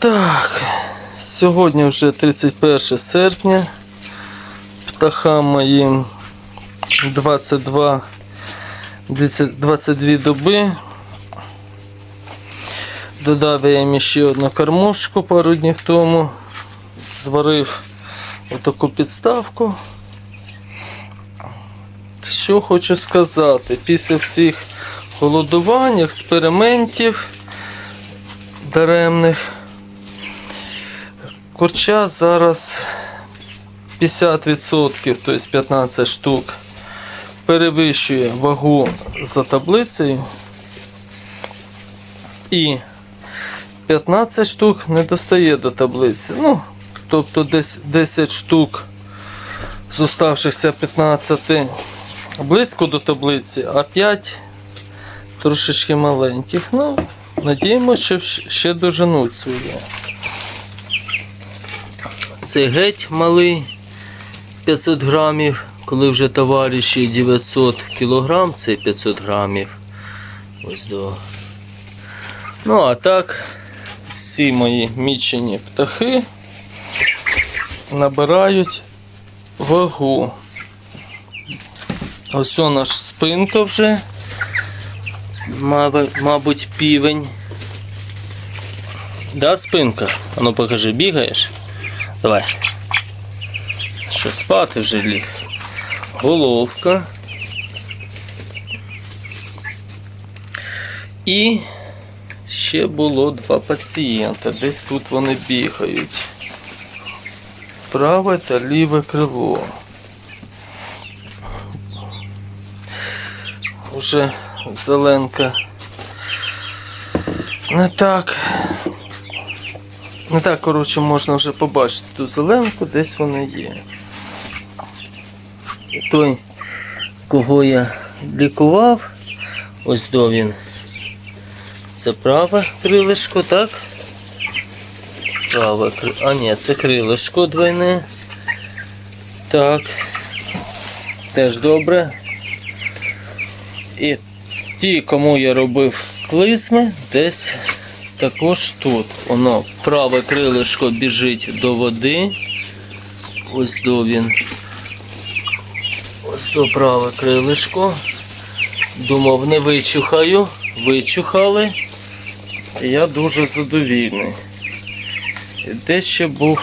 Так, сьогодні вже 31 серпня. Птахам моїм 22 22 доби. Додав я їм ще одну кормушку пару днів тому. Зварив отаку підставку. Що хочу сказати, після всіх голодувань, експериментів даремних, курча зараз 50%, тобто 15 штук, перевищує вагу за таблицею. І 15 штук не достає до таблиці. Ну, тобто десь 10 штук з оставшихся 15 близько до таблиці, а 5 трошечки маленьких. Ну, надіємося, що ще доженуть своє. Цей геть малий 500 грамів, коли вже товариші 900 кілограм, це 500 грамів. Ось до. Ну, а так, всі мої мічені птахи набирають вагу. Ось о наш спинка вже. Мабуть, півень. Да, спинка? А ну покажи, бігаєш? Давай. Що спати вже ліг? Головка. І ще було два пацієнта. Десь тут вони бігають. Праве та ліве крило. Уже зеленка. Не так. Не так, коротше, можна вже побачити ту зеленку, десь вона є. Той, кого я лікував, ось до він. Це праве крилишко, так? Праве кри... А ні, це крилишко двойне. Так. Теж добре. І ті, кому я робив клизми, десь також тут. Воно праве крилишко біжить до води. Ось до він. Ось до праве крилишко. Думав, не вичухаю. Вичухали. Я дуже задовільний. Де ще був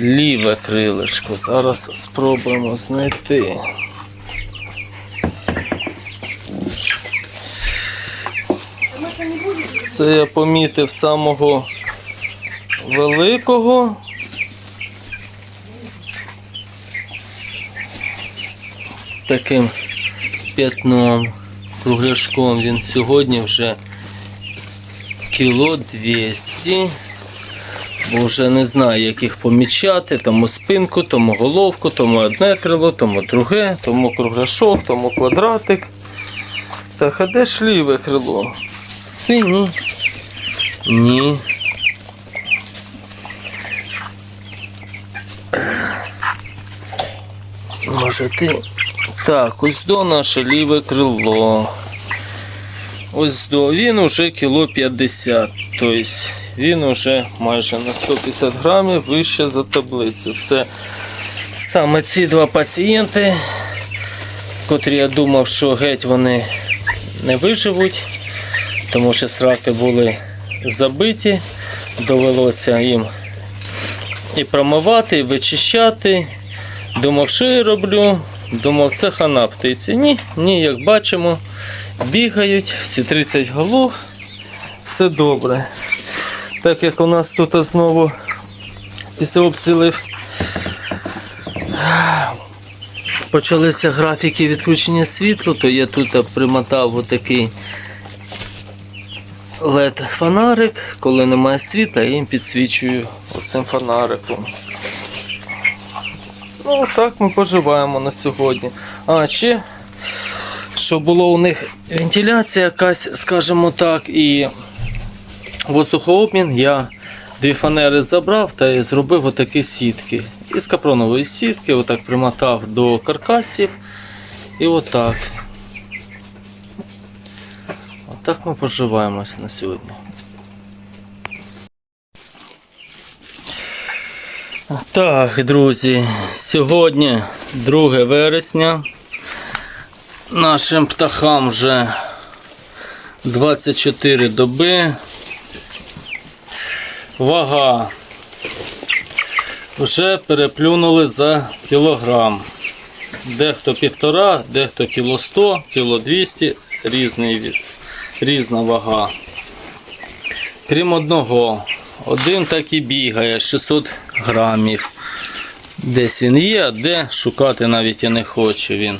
ліве крилишко. Зараз спробуємо знайти. Це я помітив самого великого. Таким п'ятном, кругляшком він сьогодні вже кіло 200. Бо вже не знаю, як їх помічати, тому спинку, тому головку, тому одне крило, тому друге, тому кругляшок, тому квадратик. Так, а де ж ліве крило? Ти ні. Ні. Може ти. Так, ось до наше ліве крило. Ось до. Він уже кіло 50. Тобто він уже майже на 150 грамів вище за таблицю. Це саме ці два пацієнти, котрі я думав, що геть вони не виживуть, тому що сраки були забиті, довелося їм і промивати, і вичищати. Думав, що я роблю. Думав, це хана птиці. Ні, ні, як бачимо, бігають, всі 30 голов, все добре. Так як у нас тут знову після обстрілів почалися графіки відключення світла, то я тут примотав отакий led фонарик, коли немає світла, я їм підсвічую оцим фонариком. Ну, так ми поживаємо на сьогодні. А ще, що було у них вентиляція якась, скажімо так, і воздухообмін, я дві фанери забрав та зробив отакі сітки. Із капронової сітки, отак примотав до каркасів. І отак. Отак ми поживаємося на сьогодні. Так, друзі, сьогодні 2 вересня. Нашим птахам вже 24 доби. Вага вже переплюнули за кілограм. Дехто півтора, дехто кіло 100, кіло 200, різний від, різна вага. Крім одного, один так і бігає 600 грамів. Десь він є, а де шукати навіть і не хоче він.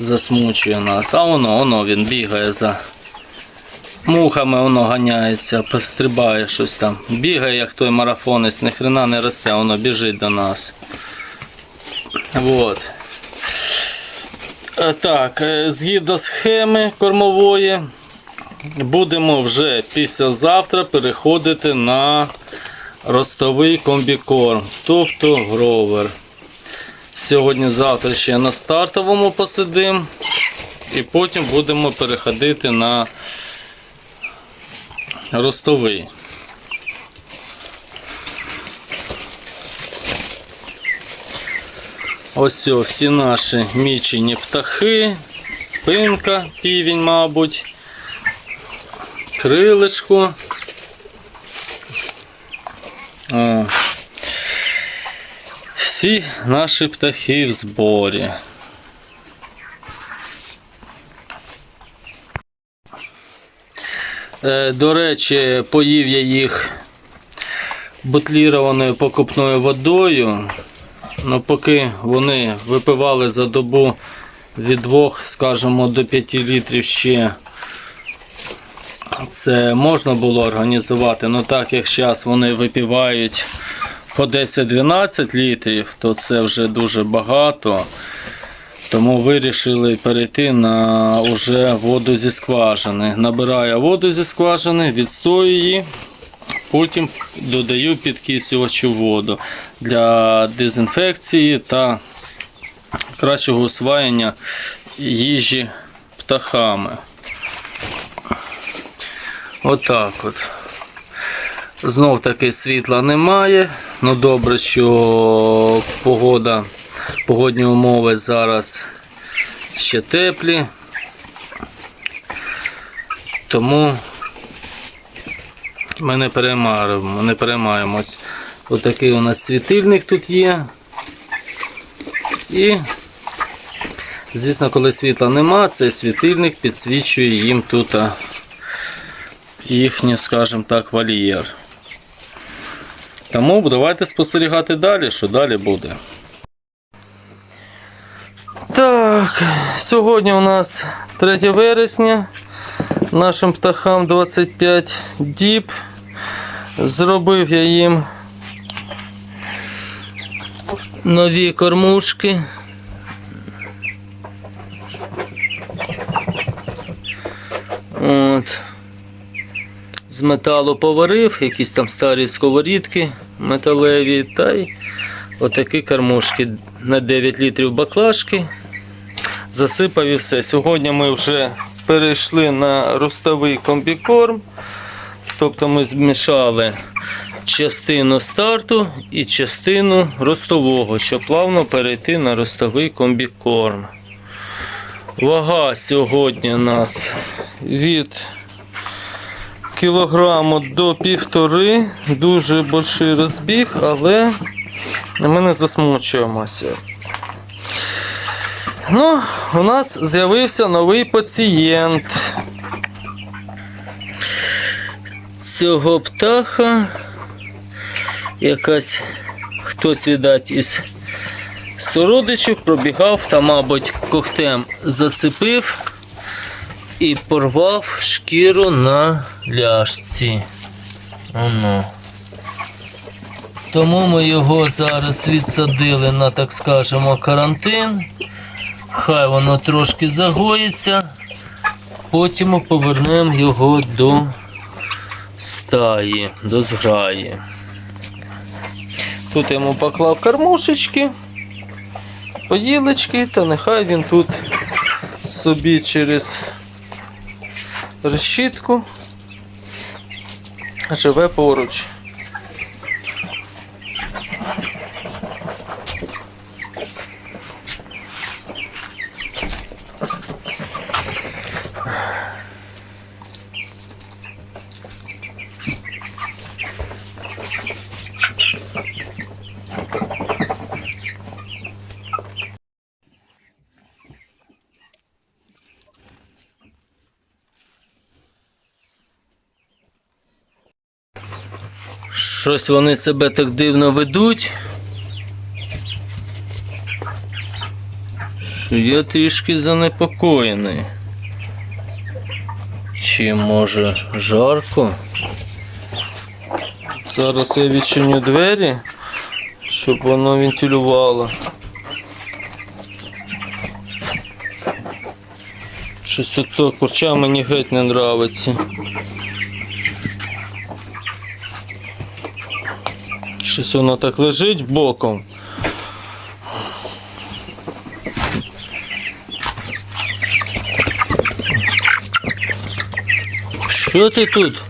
Засмучує нас. А воно, воно він бігає за мухами, воно ганяється, пострибає щось там. Бігає, як той марафонець, ні хрена не росте, воно біжить до нас. Вот. Е, Так, е, згідно схеми кормової, будемо вже післязавтра переходити на ростовий комбікорм, тобто гровер. Сьогодні-завтра ще на стартовому посидимо і потім будемо переходити на ростовий. Ось всі наші мічені птахи, спинка, півень, мабуть, крилишко. О. Всі наші птахи в зборі. Е, До речі, поїв я їх бутлірованою покупною водою. Ну, поки вони випивали за добу від 2, скажімо, до 5 літрів ще це можна було організувати. Ну так як зараз вони випивають по 10-12 літрів, то це вже дуже багато. Тому вирішили перейти на уже воду зі скважини. Набираю воду зі скважини, відстою її, потім додаю підкислювачу воду для дезінфекції та кращого усвоєння їжі птахами. Отак от. Знов таки світла немає. Ну добре, що погода, погодні умови зараз ще теплі. Тому ми не переймаємо, не переймаємось. Отакий у нас світильник тут є. І, звісно, коли світла нема, цей світильник підсвічує їм тут їхній, скажімо так, вольєр. Тому давайте спостерігати далі, що далі буде. Так, сьогодні у нас 3 вересня. Нашим птахам 25 діб. Зробив я їм нові кормушки. От. З металу поварив, якісь там старі сковорідки металеві, та й отакі кормушки на 9 літрів баклажки. Засипав і все. Сьогодні ми вже перейшли на ростовий комбікорм. Тобто ми змішали частину старту і частину ростового, щоб плавно перейти на ростовий комбікорм. Вага сьогодні у нас від кілограму до півтори. Дуже больший розбіг, але ми не засмучуємося. Ну, у нас з'явився новий пацієнт. Цього птаха якась хтось, видать, із сородичів пробігав та, мабуть, когтем зацепив і порвав шкіру на ляшці. Оно. Тому ми його зараз відсадили на, так скажемо, карантин. Хай воно трошки загоїться, потім повернемо його до стаї, до зграї. Тут йому поклав кормушечки, поділочки, та нехай він тут собі через решітку живе поруч. Щось вони себе так дивно ведуть. Що я трішки занепокоєний. Чи може жарко? Зараз я відчиню двері, щоб воно вентилювало. Щось ото курча мені геть не нравиться. Щось воно так лежить боком. Що ти тут?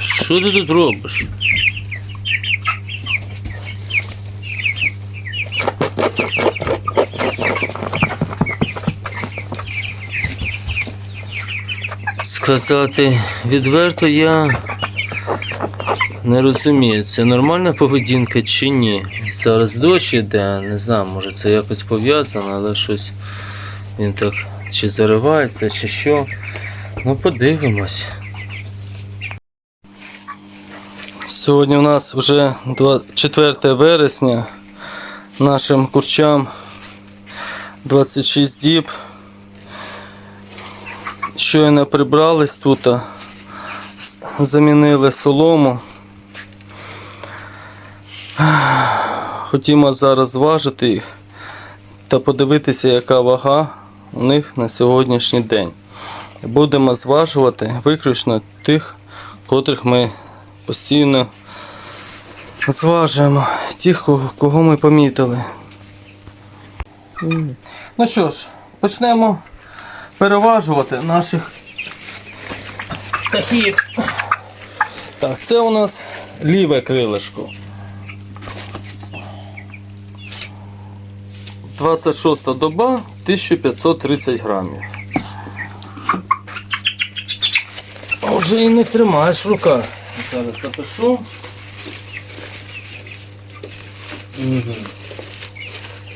Що ти тут робиш? Сказати відверто я не розумію, це нормальна поведінка чи ні. Зараз дощ іде, не знаю, може це якось пов'язано, але щось він так чи заривається, чи що. Ну подивимось. Сьогодні у нас вже 4 вересня. Нашим курчам 26 діб. Щойно прибрались тут, замінили солому. Хотімо зараз зважити їх та подивитися, яка вага у них на сьогоднішній день. Будемо зважувати виключно тих, котрих ми постійно зважуємо, тих, кого, кого ми помітили. Ну що ж, почнемо переважувати наших птахів. Так, це у нас ліве крилишко. 26 доба 1530 грамів. Вже і не тримаєш рука. Зараз запишу. Угу.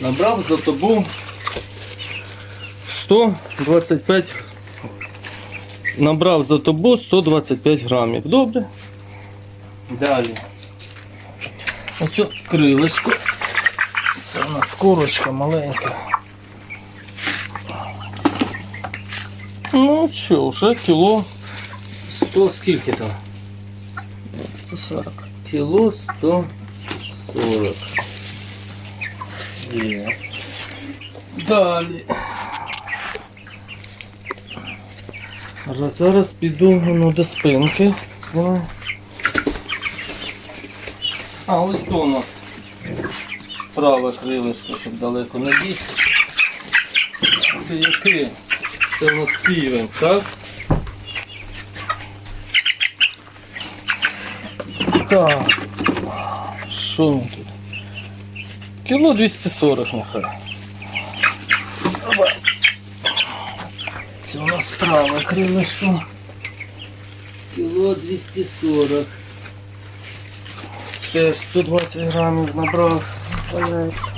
Набрав за тобу 125 Набрав за тобу 125 грамів. Добре. Далі. Ось о, крилечко. Це у нас курочка маленька. Ну що, вже кіло 100 скільки там? 140. Кіло 140. Є. Далі. Зараз, піду ну, до спинки. А, ось то у нас праве крилишко, щоб далеко не бігти. Це у нас так? Так. Що ми тут? Кіло 240 нехай. Це у нас праве крилишко. Кіло 240. Теж 120 грамів набрав. Валяється.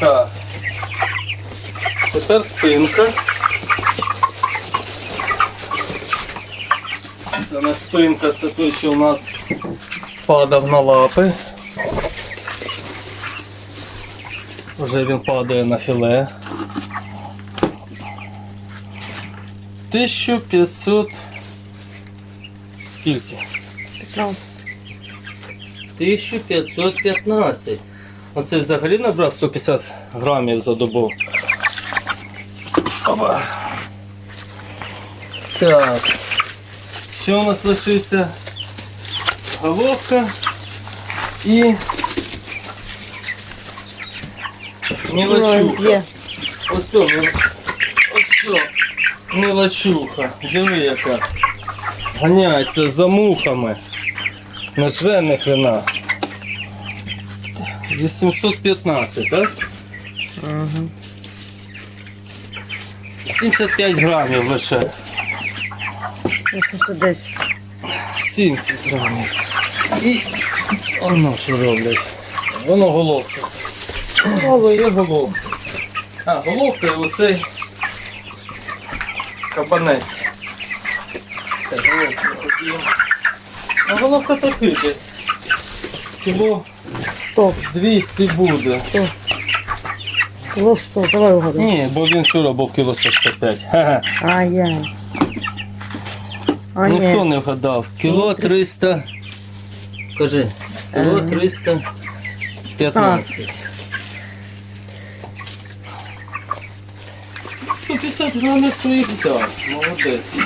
Так. Тепер спинка. Це не спинка, це той, що у нас падав на лапи. Вже він падає на філе. 1500. Скільки? 15. 1515. Оце взагалі набрав 150 грамів за добу. Опа. Так. Що у нас лишився? Головка і мілочуха. Є. Ось це, ось це, мілочуха. Диви яка. Ганяється за мухами. Не жре не хрена. 815, так? Угу. 75 грамів лише. 810. 70 грамів. І воно що роблять. Воно головка. Ще головка. А, головка і оцей кабанець. А головка такий десь. Кіло Сто. 200 буде. Сто. Кіло сто. Давай угадай. Ні, бо він вчора був кіло 165. Ха-ха. А я. А Ніхто ні. не вгадав. Кіло 300. Кажи. Кіло Ага. 315. 150 грамів своїх взяв. Молодець.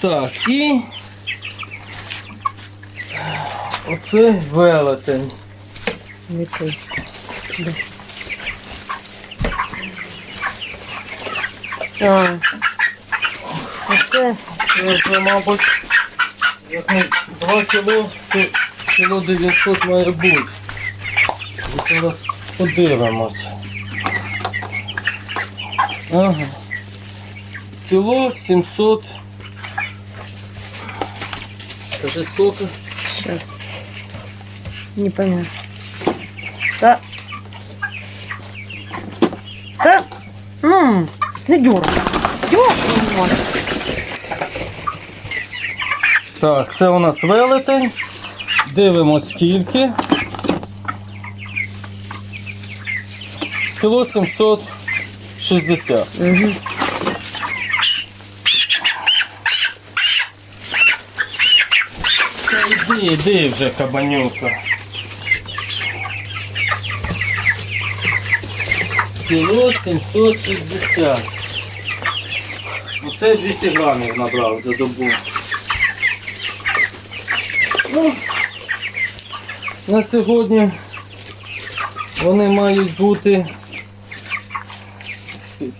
Так, і. Оце велетень. Який? А. Оце. Це вже, мабуть, як не 2 кіло, то кіло 900 має бути. І Зараз подивимось. Ага. Кіло 700. Скажи сколько? Сейчас. Не понятно. Да. Да. Ммм, не дюра. Дюра. Так, це у нас велетень. Дивимось скільки. Кіло 760. Угу. Та йди, йди вже, кабанюка. Кіло 760. Оце 200 грамів набрав за добу. Ну, на сьогодні вони мають бути. Скільки?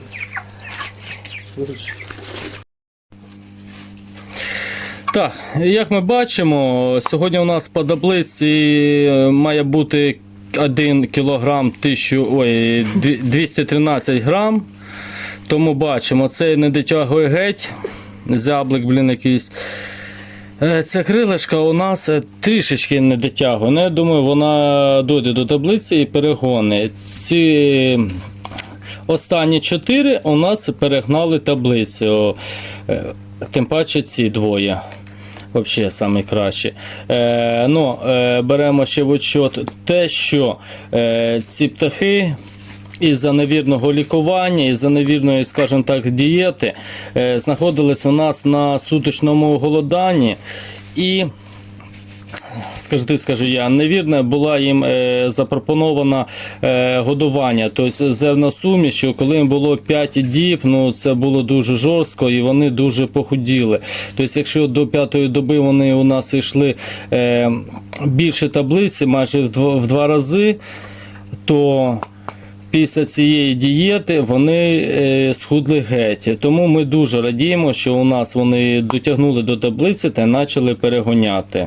Так, як ми бачимо, сьогодні у нас по таблиці е, має бути 1 кг 1000, ой, 213 грам. Тому бачимо, це не дотягує геть. Зяблик, блін, якийсь. Е, Ця крилишка у нас трішечки не дотягує. Ну, я думаю, вона дойде до таблиці і перегони. Ці останні чотири у нас перегнали таблицю. Е, Тим паче ці двоє. Взагалі самі кращі. Е, ну, е, беремо ще в учет те, що е, ці птахи із-за невірного лікування, із-за невірної, скажімо так, дієти е, знаходились у нас на суточному голоданні. І скажи ти, скажи я, невірне була їм е, запропонована е, годування, тобто зерносумішю, коли їм було 5 діб, ну це було дуже жорстко і вони дуже похуділи. Тобто, якщо до п'ятої доби вони у нас йшли е, більше таблиці, майже в два, рази, то Після цієї дієти вони схудли геть. Тому ми дуже радіємо, що у нас вони дотягнули до таблиці та почали перегоняти.